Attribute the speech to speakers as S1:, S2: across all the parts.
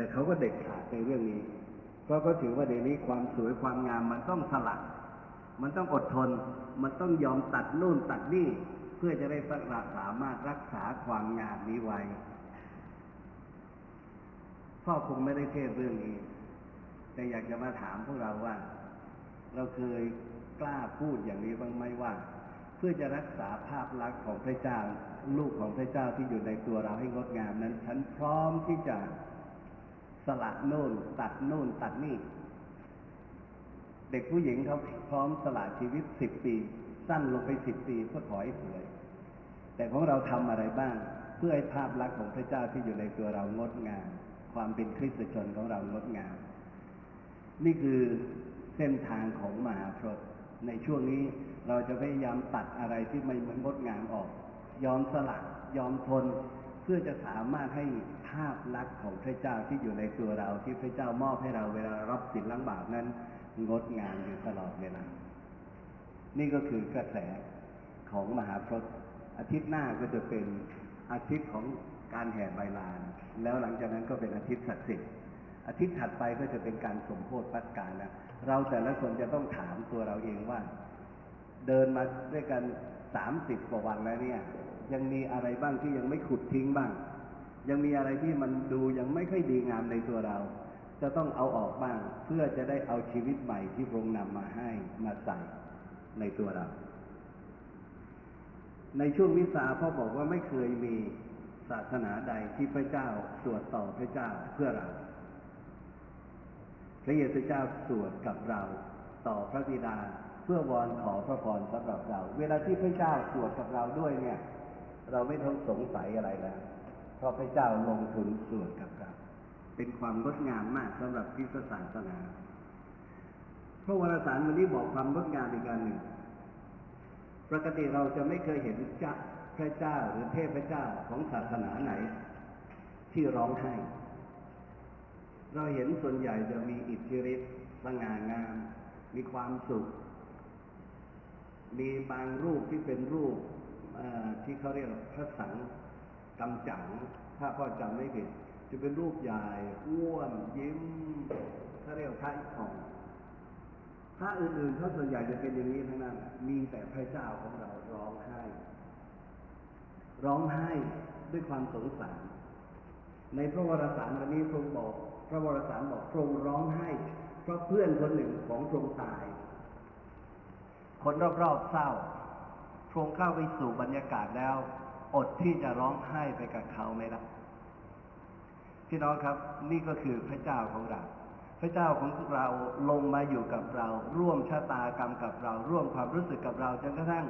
S1: แต่เขาก็เด็ดขาดในเรื่องนี้ เพราะเขาถือว่าเดี๋ยวนี้ความสวยความงามมันต้องสละมันต้องอดทน มันต้องยอมตัดนู่นตัดนี่ เพื่อจะได้สามารถรักษาความงามนี้ไว้ พ่อคงไม่ได้เทศเรื่องนี้ แต่อยากจะมาถามพวกเราว่า เราเคยกล้าพูดอย่างนี้บ้างไหมว่า เพื่อจะรักษาภาพลักษณ์ของพระเจ้า ลูกของพระเจ้าที่อยู่ในตัวเราให้งดงามนั้น ฉันพร้อมที่จะ ละโน่นตัดโน่นตัดนี่ เด็กผู้หญิงเขาพร้อมสละชีวิตสิบปี สั้นลงไปสิบปีเพื่อขอให้สวย แต่ของเราทำอะไรบ้าง เพื่อให้ภาพลักษณ์ของพระเจ้าที่อยู่ในตัวเรางดงามความเป็นคริสตชนของเรางดงาม นี่คือเส้นทางของมหาพรตในช่วงนี้เราจะพยายามตัดอะไรที่ไม่เหมือนงดงามออก ยอมสละยอมทน เพื่อจะสามารถให้ภาพลักษณ์ของพระเจ้าที่อยู่ในตัวเราที่พระเจ้ามอบให้เราเวลารับสินล้างบาปนั้น งดงามอยู่ตลอดเวลา นี่ก็คือกระแสของมหาพรตอาทิตย์หน้าก็จะเป็นอาทิตย์ของการแห่ใบลาน แล้วหลังจากนั้นก็เป็นอาทิตย์ศักดิ์สิทธิ์อาทิตย์ถัดไปก็จะเป็นการสมโพธิปัสการแล้วเราแต่ละคนจะต้องถามตัวเราเองว่า เดินมาด้วยกันสามสิบกว่าวันแล้วเนี่ย ยังมีอะไรบ้างที่ยังไม่ขุดทิ้งบ้าง ยังมีอะไรที่มันดูยังไม่ค่อยดีงามในตัวเรา จะต้องเอาออกบ้าง เพื่อจะได้เอาชีวิตใหม่ที่พระองค์นำมาให้มาใส่ในตัวเรา ในช่วงวิสาพ่อบอกว่าไม่เคยมีศาสนาใดที่พระเจ้าสวดต่อพระเจ้าเพื่อเรา พระเยซูเจ้าสวดกับเราต่อพระบิดาเพื่อวอนขอพระพรสำหรับเรา เวลาที่พระเจ้าสวดกับเราด้วยเนี่ย เราไม่ต้องสงสัยอะไรแล้วเพราะพระเจ้าลงทุนสวดกับเราเป็นความงดงามมากสำหรับคริสศาสนาพระวรสารวันนี้บอกความงดงามอีกการหนึ่ง ปกติเราจะไม่เคยเห็นจ้าพระเจ้าหรือเทพเจ้าของศาสนาไหน ที่ร้องไห้ เราเห็นส่วนใหญ่จะมีอิทธิฤทธิ์สง่างาม มีความสุข มีบางรูปที่เป็นรูป ที่เขาเรียกพระสังกำจัง ถ้าพ่อจำไม่ผิด จะเป็นรูปใหญ่อ้วนยิ้มเขาเรียกพระอิศวรพระอื่นๆเขาส่วนใหญ่จะเป็นอย่างนี้ทั้งนั้น มีแต่พระเจ้าของเราร้องไห้ ร้องไห้ด้วยความสงสาร ในพระวรสารวันนี้พระองค์บอก พระวรสารบอกพรงร้องไห้ เพราะเพื่อนคนหนึ่งของพรงตาย คนรอบๆเศร้า พรงเข้าไปสู่บรรยากาศแล้ว อดที่จะร้องไห้ไปกับเขาไม่ได้พี่น้องครับ นี่ก็คือพระเจ้าของเรา พระเจ้าของเราลงมาอยู่กับเรา ร่วมชะตากรรมกับเรา ร่วมความรู้สึกกับเราจนกระทั่ง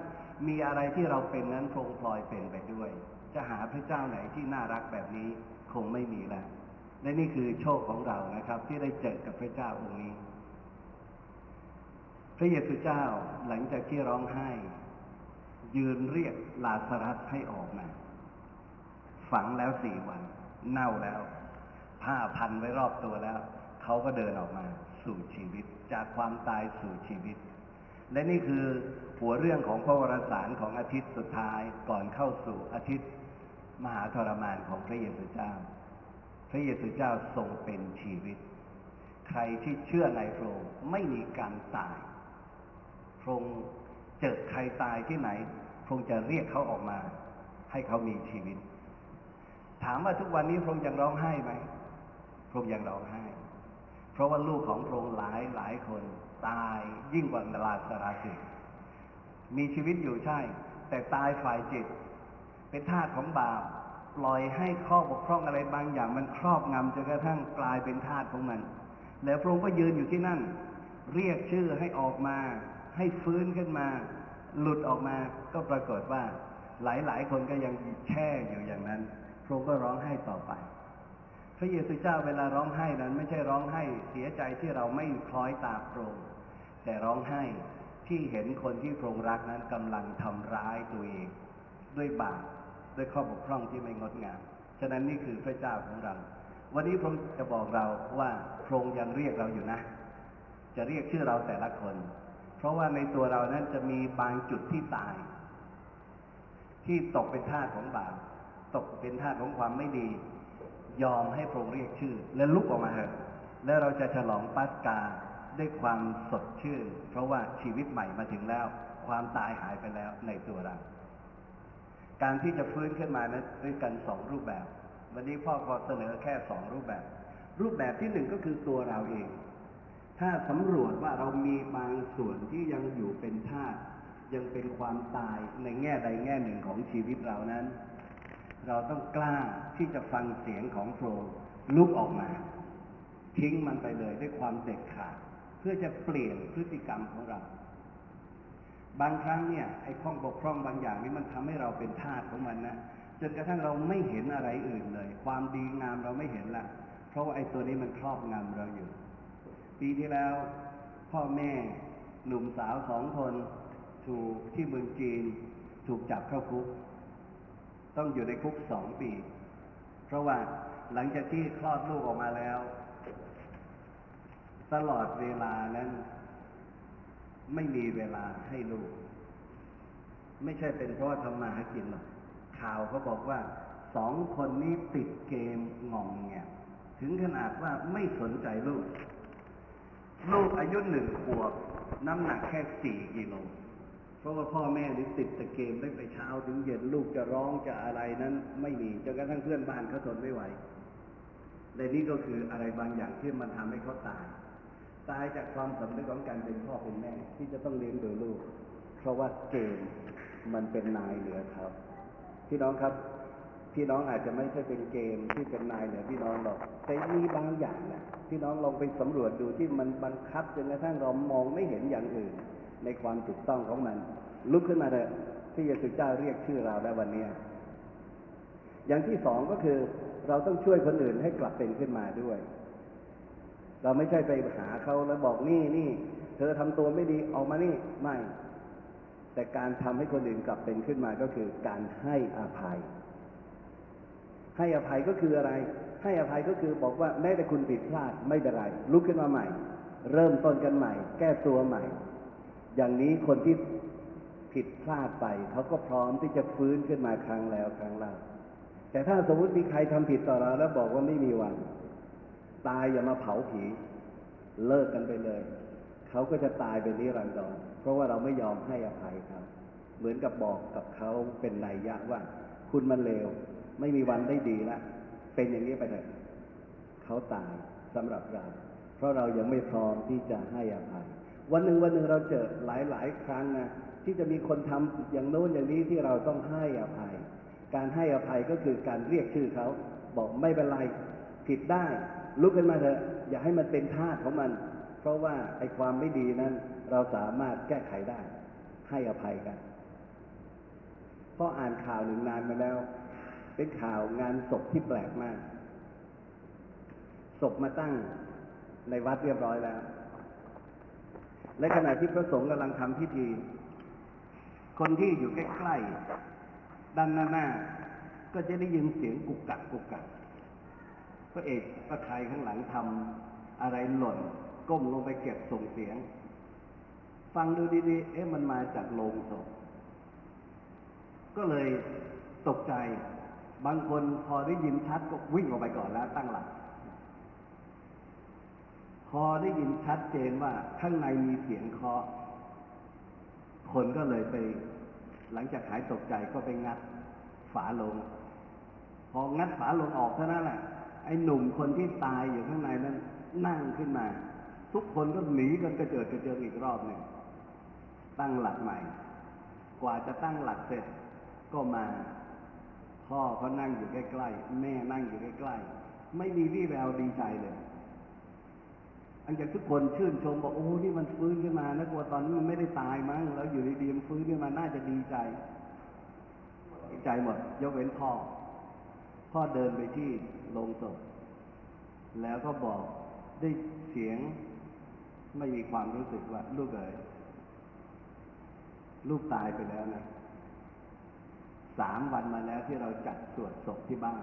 S1: มีอะไรที่เราเป็นนั้นพงพลอยเป็นไปด้วย จะหาพระเจ้าไหนที่น่ารักแบบนี้คงไม่มีแล้วและนี่คือโชคของเรานะครับ ที่ได้เจอกับพระเจ้าองค์นี้ พระเยซูเจ้าหลังจากที่ร้องไห้ ยืนเรียกลาสรัสให้ออกมา ฝังแล้วสี่วัน เน่าแล้ว ผ้าพันไว้รอบตัวแล้ว เขาก็เดินออกมา สู่ชีวิต จากความตายสู่ชีวิต และนี่คือหัวเรื่องของพระวรสารของอาทิตย์สุดท้ายก่อนเข้าสู่อาทิตย์ มหาทรมานของพระเยซูเจ้า พระเยซูเจ้าทรงเป็นชีวิต ใครที่เชื่อในพระองค์ไม่มีการตายพระองค์เจอใครตายที่ไหน พระองค์จะเรียกเขาออกมา ให้เขามีชีวิต ถามว่าทุกวันนี้พระองค์ยังร้องไห้ไหมพระองค์ยังร้องไห้ เพราะว่าลูกของพระองค์หลายหลายคนตายยิ่งกว่าลาสราสิมีชีวิตอยู่ใช่ แต่ตายฝ่ายจิต เป็นทาสของบาปปล่อยให้ข้อบกพร่องอะไรบางอย่างมันครอบงำจนกระทั่งกลายเป็นทาสของมัน แล้วพระองค์ก็ยืนอยู่ที่นั่น เรียกชื่อให้ออกมา ให้ฟื้นขึ้นมา หลุดออกมาก็ปรากฏว่าหลายๆ คนก็ยังแช่อยู่อย่างนั้น พระองค์ก็ร้องไห้ต่อไป พระเยซูเจ้าเวลาร้องไห้นั้น ไม่ใช่ร้องไห้เสียใจที่เราไม่คล้อยตามพระองค์แต่ร้องไห้ที่เห็นคนที่พระองค์รักนั้นกำลังทำร้ายตัวเอง ด้วยบาปด้วยข้อบกพร่องที่ไม่งดงาม ฉะนั้นนี่คือพระเจ้าของเรา วันนี้พระองค์จะบอกเราว่าพระองค์ยังเรียกเราอยู่นะ จะเรียกชื่อเราแต่ละคน เพราะว่าในตัวเรานั้นจะมีบางจุดที่ตาย ที่ตกเป็นท่าของบาปตกเป็นท่าของความไม่ดี ยอมให้พระองค์เรียกชื่อ และลุกออกมาเถอะแล้วเราจะฉลองปัสกาด้วยความสดชื่น เพราะว่าชีวิตใหม่มาถึงแล้ว ความตายหายไปแล้วในตัวเรา การที่จะฟื้นขึ้นมานั้นด้วยกันสองรูปแบบ วันนี้พ่อขอเสนอแค่สองรูปแบบ รูปแบบที่หนึ่งก็คือตัวเราเอง ถ้าสำรวจว่าเรามีบางส่วนที่ยังอยู่เป็นธาตุยังเป็นความตายในแง่ใดแง่หนึ่งของชีวิตเรานั้น เราต้องกล้าที่จะฟังเสียงของโปรลุกออกมา ทิ้งมันไปเลยด้วยความเด็ดขาด เพื่อจะเปลี่ยนพฤติกรรมของเรา บางครั้งเนี่ยไอ้ข้องบกพร่องบางอย่างนี้มันทำให้เราเป็นทาสของมันนะจนกระทั่งเราไม่เห็นอะไรอื่นเลย ความดีงามเราไม่เห็นละเพราะว่าไอ้ตัวนี้มันครอบงำเราอยู่ ปีที่แล้ว พ่อแม่หนุ่มสาวสองคน ถูกที่เมืองจีน ถูกจับเข้าคุก ต้องอยู่ในคุกสองปี เพราะว่าหลังจากที่คลอดลูกออกมาแล้ว ตลอดเวลานั้น ไม่มีเวลาให้ลูก ไม่ใช่เป็นเพราะทำมาหากินหรอกข่าวเขาบอกว่าสองคนนี้ติดเกมงองเงียถึงขนาดว่าไม่สนใจลูก ลูกอายุหนึ่งขวบ น้ำหนักแค่สี่กิโลเพราะว่าพ่อแม่นี่ติดแต่เกมตั้งแต่เช้าถึงเย็นลูกจะร้องจะอะไรนั้น ไม่มีจนกระทั่งเพื่อนบ้านเขาทนไม่ไหวและนี่ก็คืออะไรบางอย่างที่มันทำให้เขาตาย ตายจากความสำนึกของการเป็นพ่อเป็นแม่ ที่จะต้องเลี้ยงดูลูก เพราะว่าเกมมันเป็นนายเหนือเขาพี่น้องครับ พี่น้องอาจจะไม่ใช่เป็นเกมที่เป็นนายเหนือพี่น้องหรอก แต่มีบางอย่างนะพี่น้องลองไปสำรวจดูที่มันบังคับจนกระทั่งเรามองไม่เห็นอย่างอื่น ในความถูกต้องของมัน ลุกขึ้นมาเถอะที่ยะสุเจ้าเรียกชื่อเราได้วันนี้ อย่างที่สองก็คือ เราต้องช่วยคนอื่นให้กลับเป็นขึ้นมาด้วย เราไม่ใช่ไปหาเขาแล้วบอกนี่นี่เธอทำตัวไม่ดีออกมานี่ไม่ แต่การทำให้คนอื่นกลับเป็นขึ้นมาก็คือการให้อภัย ให้อภัยก็คืออะไร ให้อภัยก็คือบอกว่าแม้แต่คุณผิดพลาดไม่เป็นไร ลุกขึ้นมาใหม่ เริ่มต้นกันใหม่ แก้ตัวใหม่ อย่างนี้คนที่ผิดพลาดไปเขาก็พร้อมที่จะฟื้นขึ้นมาครั้งแล้วครั้งเล่าแต่ถ้าสมมติมีใครทำผิดต่อเราแล้วบอกว่าไม่มีวัน ตายอย่ามาเผาผี เลิกกันไปเลย เขาก็จะตายเป็นนิรันดรเพราะว่าเราไม่ยอมให้อภัยเขาเหมือนกับบอกกับเขาเป็นนัยยะว่า คุณมันเลว ไม่มีวันได้ดีละเป็นอย่างนี้ไปเลยเขาตายสำหรับเรา เพราะเรายังไม่พร้อมที่จะให้อภัย วันหนึ่งวันหนึ่งเราเจอหลายหลายครั้งนะที่จะมีคนทำอย่างโน้นอย่างนี้ที่เราต้องให้อภัย การให้อภัยก็คือการเรียกชื่อเขา บอกไม่เป็นไรผิดได้ ลุกขึ้นมาเถอะ อย่าให้มันเป็นท่าของมัน เพราะว่าไอ้ความไม่ดีนั้น เราสามารถแก้ไขได้ ให้อภัยกันเพราะอ่านข่าวหนึ่งนานมาแล้ว เป็นข่าวงานศพที่แปลกมาก ศพมาตั้งในวัดเรียบร้อยแล้ว และขณะที่พระสงฆ์กำลังทำพิธี คนที่อยู่ใกล้ๆด้านหน้านาก็จะได้ยินเสียงกุกกักกุกกักพระเอกพระใครข้างหลังทำอะไรหล่น ก้มลงไปเก็บส่งเสียง ฟังดูดีๆ เอ๊ะมันมาจากโลงศพก็เลยตกใจ บางคนพอได้ยินชัดก็วิ่งออกไปก่อนแล้วตั้งหลัก พอได้ยินชัดเจนว่าข้างในมีเสียงเคาะคนก็เลยไป หลังจากหายตกใจก็ไปงัดฝาลง พองัดฝาลงออกเท่านั้นแหละไอ้หนุ่มคนที่ตายอยู่ข้างในนั้น นั่งขึ้นมา ทุกคนก็หนีกันกระเจิดกระเจิงอีกรอบหนึ่งตั้งหลักใหม่ กว่าจะตั้งหลักเสร็จก็มา พ่อเขานั่งอยู่ใกล้ๆ แม่นั่งอยู่ใกล้ๆ ไม่มีวี่แววดีใจเลย อันจากทุกคนชื่นชมบอกโอ้นี่มันฟื้นขึ้นมานะกลัวตอนนี้มันไม่ได้ตายมั้งแล้วอยู่ดีๆมันฟื้นขึ้นมาน่าจะดีใจ ดีใจหมด ยกเว้นพ่อ พ่อเดินไปที่โรงศพแล้วก็บอกได้เสียงไม่มีความรู้สึกว่า ลูกเอ๋ยลูกตายไปแล้วนะ สามวันมาแล้วที่เราจัดสวดศพที่บ้าน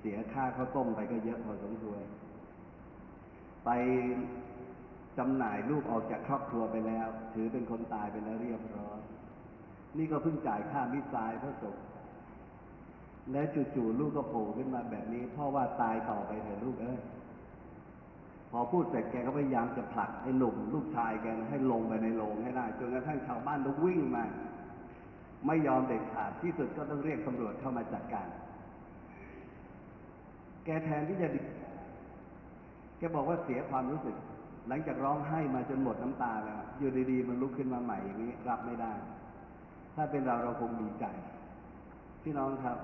S1: เสียค่าข้าวต้มไปก็เยอะพอสมควรไปจำหน่ายลูกออกจากครอบครัวไปแล้ว ถือเป็นคนตายไปแล้วเรียบร้อยนี่ก็เพิ่งจ่ายค่ามิตรายพระศพแล้วจู่ๆลูกก็โผล่ขึ้นมาแบบนี้พ่อว่าตายต่อไปเถอะลูกเอ้ยพอพูดเสร็จแกก็พยายามจะผลักไอ้หนุ่มลูกชายแกให้ลงไปในโรงให้ได้จนกระทั่งชาวบ้านต้องวิ่งมา ไม่ยอมเด็ดขาดที่สุดก็ต้องเรียกตำรวจเข้ามาจัดการ แกแทนที่จะดีแกบอกว่าเสียความรู้สึก หลังจากร้องไห้มาจนหมดน้ำตาแล้ว อยู่ดีๆมันลุกขึ้นมาใหม่อย่างนี้รับไม่ได้ ถ้าเป็นเราเราคงดีใจ พี่น้องครับ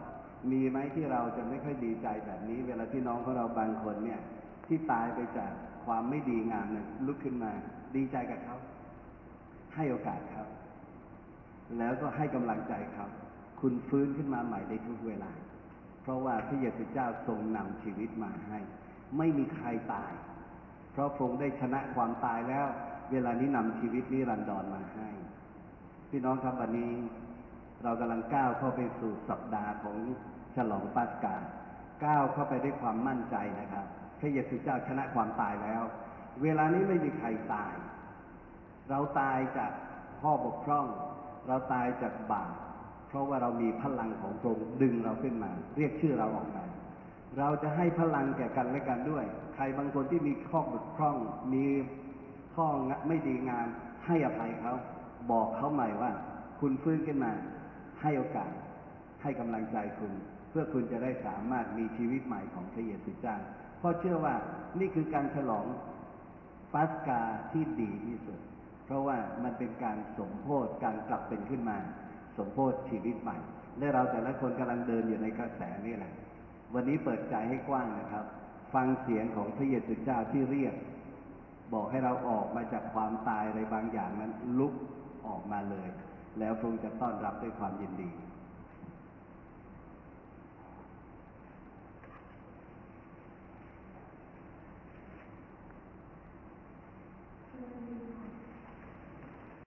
S1: มีไหมที่เราจะไม่ค่อยดีใจแบบนี้ เวลาพี่น้องของเราบางคนเนี่ย ที่ตายไปจากความไม่ดีงามเนี่ยลุกขึ้นมา ดีใจกับเขาให้โอกาสเขา แล้วก็ให้กำลังใจเขาคุณฟื้นขึ้นมาใหม่ในทุกเวลา เพราะว่าพระเยซูเจ้าทรงนำชีวิตมาให้ ไม่มีใครตาย เพราะพระองค์ได้ชนะความตายแล้ว เวลานี้นำชีวิตนิรันดรมาให้ พี่น้องครับวันนี้ เรากำลังก้าวเข้าไปสู่สัปดาห์ของฉลองปัสกาก้าวเข้าไปด้วยความมั่นใจนะครับ พระเยซูเจ้าชนะความตายแล้ว เวลานี้ไม่มีใครตาย เราตายจากข้อบกพร่อง เราตายจากบาปเพราะว่าเรามีพลังของพระองค์ดึงเราขึ้นมา เรียกชื่อเราออกมาเราจะให้พลังแก่กันและกันด้วย ใครบางคนที่มีข้อบกพร่อง มีข้องะไม่ดีงามให้อภัยเขา บอกเขาใหม่ว่า คุณฟื้นขึ้นมา ให้โอกาส ให้กำลังใจคุณ เพื่อคุณจะได้สามารถมีชีวิตใหม่ของพระเยซูเจ้าเพราะเชื่อว่านี่คือการฉลองปัสกาที่ดีที่สุด เพราะว่ามันเป็นการสมโพธการกลับเป็นขึ้นมา สมโพธชีวิตใหม่และเราแต่ละคนกำลังเดินอยู่ในกระแสนี่แหละ วันนี้เปิดใจให้กว้างนะครับ ฟังเสียงของพระเยซูเจ้าที่เรียก บอกให้เราออกมาจากความตายอะไรบางอย่างนั้นลุกออกมาเลย แล้วพระองค์จะต้อนรับด้วยความยินดี